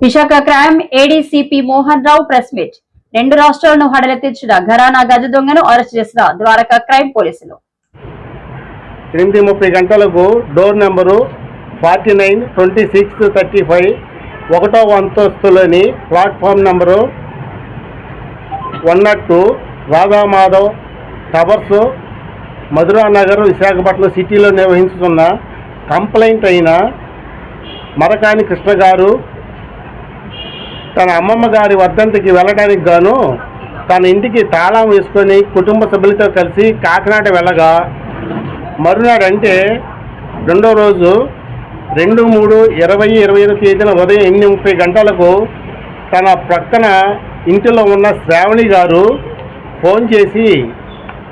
Visakha crime ADCP Mohan Rao press meet. రెండు రాష్ట్రాలను హడలెత్తించిన ఘరానా గజ దొంగను అరెస్ట్ చేసిన ద్వారకా క్రైమ్ పోలీసులు. ఎనిమిది ముప్పై గంటలకు door number forty nine twenty six thirty five ఒకటో అంతస్తులోని platform number one not two Radhamadhav towers Madhuranagar Visakhapatnam సిటీలో నిర్వహించుతున్న కంప్లైంట్ అయిన మరకాని కృష్ణ గారు తన అమ్మమ్మ గారి వర్ధంతికి వెళ్ళడానికి గాను తన ఇంటికి తాళం వేసుకొని కుటుంబ సభ్యులతో కలిసి కాకినాడ వెళ్ళగా మరునాడు అంటే రెండో రోజు రెండు మూడు ఇరవై ఇరవై ఐదు తేదీన ఉదయం ఎనిమిది ముప్పై గంటలకు తన ప్రక్కన ఇంటిలో ఉన్న శ్రావణి గారు ఫోన్ చేసి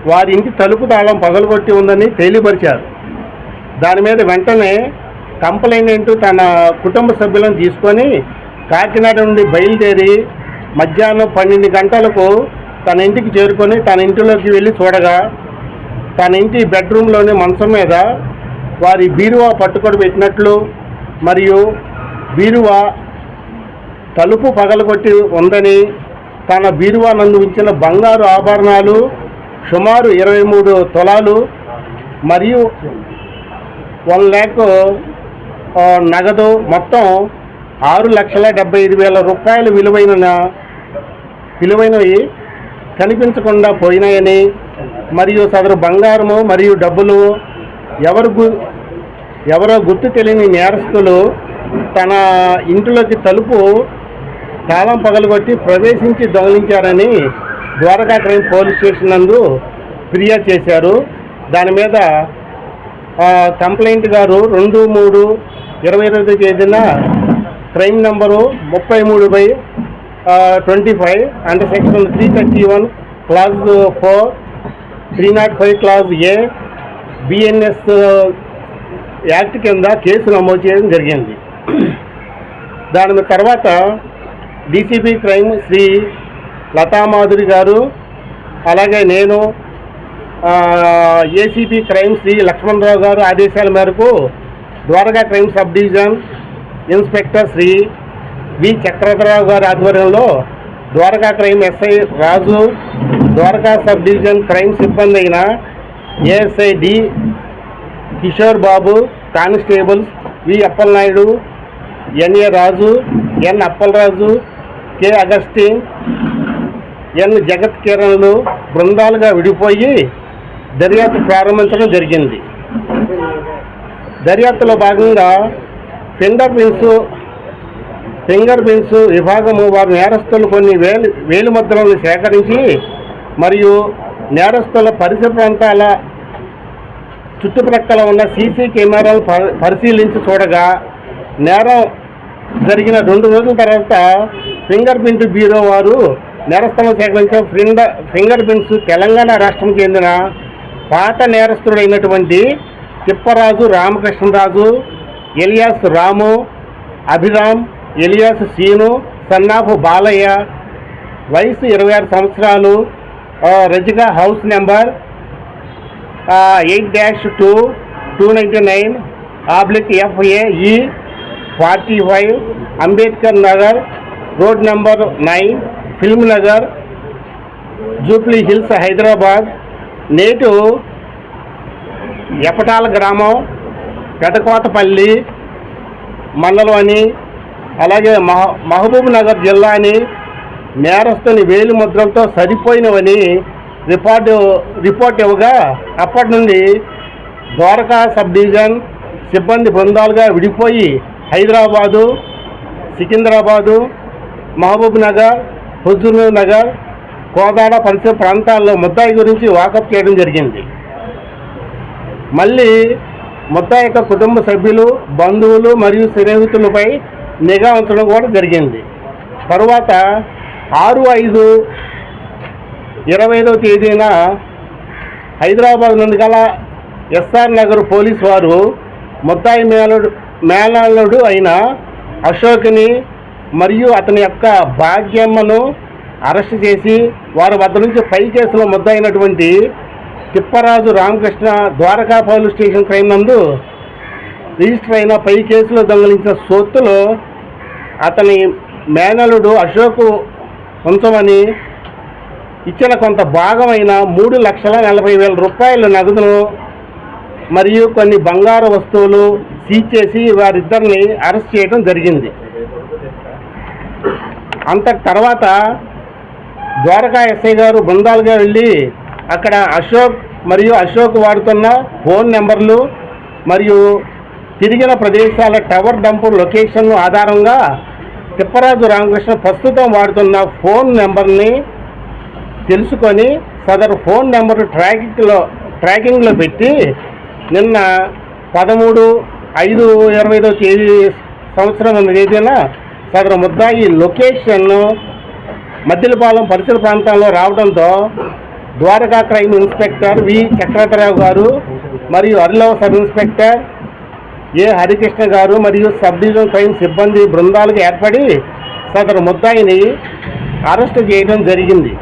వారి ఇంటి తలుపు తాళం పగలగొట్టి ఉందని తెలియపరిచారు దాని మీద వెంటనే కంప్లైంట్ తన కుటుంబ సభ్యులను తీసుకొని కాకినాడ నుండి బయలుదేరి మధ్యాహ్నం పన్నెండు గంటలకు తన ఇంటికి చేరుకొని తన ఇంటిలోకి వెళ్ళి చూడగా తన ఇంటి బెడ్రూమ్లోని మంచం మీద వారి బీరువా పట్టుకొని పెట్టినట్లు మరియు బీరువా తలుపు పగలగొట్టి ఉందని తన బీరువా నందు ఉంచిన బంగారు ఆభరణాలు సుమారు ఇరవై మూడు తులాలు మరియు వన్ ల్యాక్ నగదు మొత్తం ఆరు లక్షల డెబ్బై ఐదు వేల రూపాయలు విలువైన విలువైనవి కనిపించకుండా పోయినాయని మరియు సదరు బంగారము మరియు డబ్బులు ఎవరు గు ఎవరో గుర్తు తెలియని నేరస్తులు తన ఇంటిలోకి తలుపు తాళం పగలగొట్టి ప్రవేశించి దొంగిలించారని ద్వారకా క్రైమ్ పోలీస్ స్టేషన్ నందు ఫిర్యాదు చేశారు. దాని మీద కంప్లైంట్ గారు రెండు మూడు ఇరవై రెండు తేదీన క్రైమ్ నంబరు ముప్పై మూడు బై ట్వంటీ ఫైవ్ అంటే section three thirty one class four three not five class A BNS act కింద కేసు నమోదు చేయడం జరిగింది. దాని తర్వాత డీసీపీ క్రైమ్ శ్రీ లతామాధురి గారు అలాగే నేను ఏసీపీ క్రైమ్ శ్రీ లక్ష్మణరావు గారు ఆదేశాల మేరకు Dwaraka crime sub division inspector Shri V. Chakradhararao గారి ఆధ్వర్యంలో Dwaraka crime SI Raju Dwaraka sub division crime సిబ్బంది అయిన ASI D Kishore Babu constables V. Appalanaidu NA Raju N. Appalaraju K. Augustine N. Jagat కిరణ్లు బృందాలుగా విడిపోయి దర్యాప్తు ప్రారంభించడం జరిగింది. దర్యాప్తులో భాగంగా ఫింగర్ ప్రింట్స్ ఫింగర్ ప్రింట్స్ విభాగము వారి నేరస్తులు కొన్ని వేలు వేలు ముద్రలను సేకరించి మరియు నేరస్తుల పరిసర ప్రాంతాల చుట్టుప్రక్కల ఉన్న సీసీ కెమెరాలు పరిశీలించి చూడగా నేరం జరిగిన రెండు రోజుల తర్వాత ఫింగర్ ప్రింట్ బ్యూరో వారు నేరస్తులను సేకరించిన ఫింగర్ ఫింగర్ ప్రింట్స్ తెలంగాణ రాష్ట్రం చెందిన పాత నేరస్తుడైనటువంటి Tipparaju Ramakrishnaraju alias Ramu Abhiram alias Seenu son of Balayya. వయసు ఇరవై ఆరు సంవత్సరాలు. రజిగా house number eight dash two two ninety nine oblique FAE forty five Ambedkar Nagar road number nine Film Nagar Jubilee Hills Hyderabad. నేటు Epatala గ్రామం. పెటకోటపల్లి మండలం అని అలాగే మహ మహబూబ్ నగర్ జిల్లా అని నేరస్తుని వేలిముద్రంతో సరిపోయినవని రిపోర్టు రిపోర్ట్ ఇవ్వగా అప్పటి నుండి ద్వారకా సబ్ డివిజన్ సిబ్బంది బృందాలుగా విడిపోయి హైదరాబాదు సికింద్రాబాదు మహబూబ్ నగర్ హుజూర్ నగర్ కోదాడ పరిసర ప్రాంతాల్లో ముద్దాయి గురించి వాకప్ చేయడం జరిగింది. మళ్ళీ మొత్తం యొక్క కుటుంబ సభ్యులు బంధువులు మరియు స్నేహితులపై నిఘా ఉంచడం కూడా జరిగింది. తరువాత ఆరు ఐదు ఇరవై ఐదవ తేదీన హైదరాబాద్ నుండి గల ఎస్ఆర్ నగర్ పోలీస్ వారు ముద్దాయి మేనడు మేళాళుడు అయిన అశోక్ని మరియు అతని యొక్క భాగ్యమ్మను అరెస్ట్ చేసి వారి వద్ద నుంచి పై కేసులో ముద్దయినటువంటి Tipparaju Ramakrishna Dwaraka police station crime నందు రిజిస్టర్ అయిన పై కేసులో దొంగలించిన సొత్తులో అతని మేనలుడు అశోక్ ఉంచమని ఇచ్చిన కొంత భాగమైన మూడు లక్షల నలభై వేల రూపాయల నగదును మరియు కొన్ని బంగారు వస్తువులు సీజ్ చేసి వారిద్దరిని అరెస్ట్ చేయడం జరిగింది. అంత తర్వాత ద్వారకా ఎస్ఐ గారు బృందాలుగా వెళ్ళి అక్కడ అశోక్ మరియు అశోక్ వాడుతున్న ఫోన్ నెంబర్లు మరియు తిరిగిన ప్రదేశాల టవర్ డంపు లొకేషన్ ఆధారంగా తిప్పరాజు రామకృష్ణ ప్రస్తుతం వాడుతున్న ఫోన్ నెంబర్ని తెలుసుకొని సదరు ఫోన్ నెంబర్ ట్రాకింగ్లో ట్రాకింగ్లో పెట్టి నిన్న పదమూడు ఐదు ఇరవై ఐదో తేదీ సంవత్సరం తేదీన సదరు ముద్దాయి లొకేషన్ మద్దిలపాలెం పరిసర ప్రాంతాల్లో రావడంతో Dwaraka crime inspector V. Chakradhararao garu మరియు అర్లవ sub inspector A. Harikrishna garu మరియు సబ్ డివిజన్ క్రైమ్ సిబ్బంది బృందాలకు ఏర్పడి సదరు ముద్దాయిని అరెస్ట్ చేయడం జరిగింది.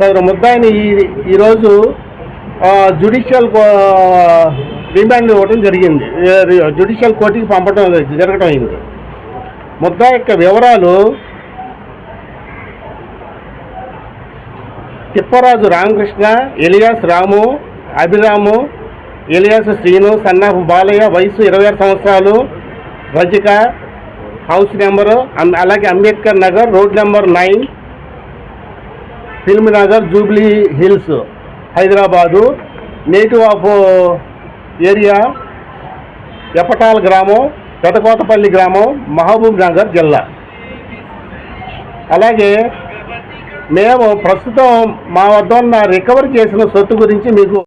సదరు ముద్దాయిని ఈ- ఈరోజు జుడిషియల్ కో- రిమాండ్ ఇవ్వడం జరిగింది. జుడిషియల్ కోర్టుకి పంపడం జరగడం అయింది. ముద్దా యొక్క వివరాలు Tipparaju Ramakrishna alias Ramu Abhiramu alias Srinu son of Balayya వయసు ఇరవై ఆరు సంవత్సరాలు రజిక హౌస్ నెంబరు అలాగే Ambedkar Nagar road number nine Film Nagar Jubilee Hills Hyderabad native of area Epatal గ్రామం పెదకోతపల్లి గ్రామం మహబూబ్ నగర్ జిల్లా. అలాగే మేము ప్రస్తుతం మా వద్ద ఉన్న రికవర్ చేసిన సొత్తు గురించి మీకు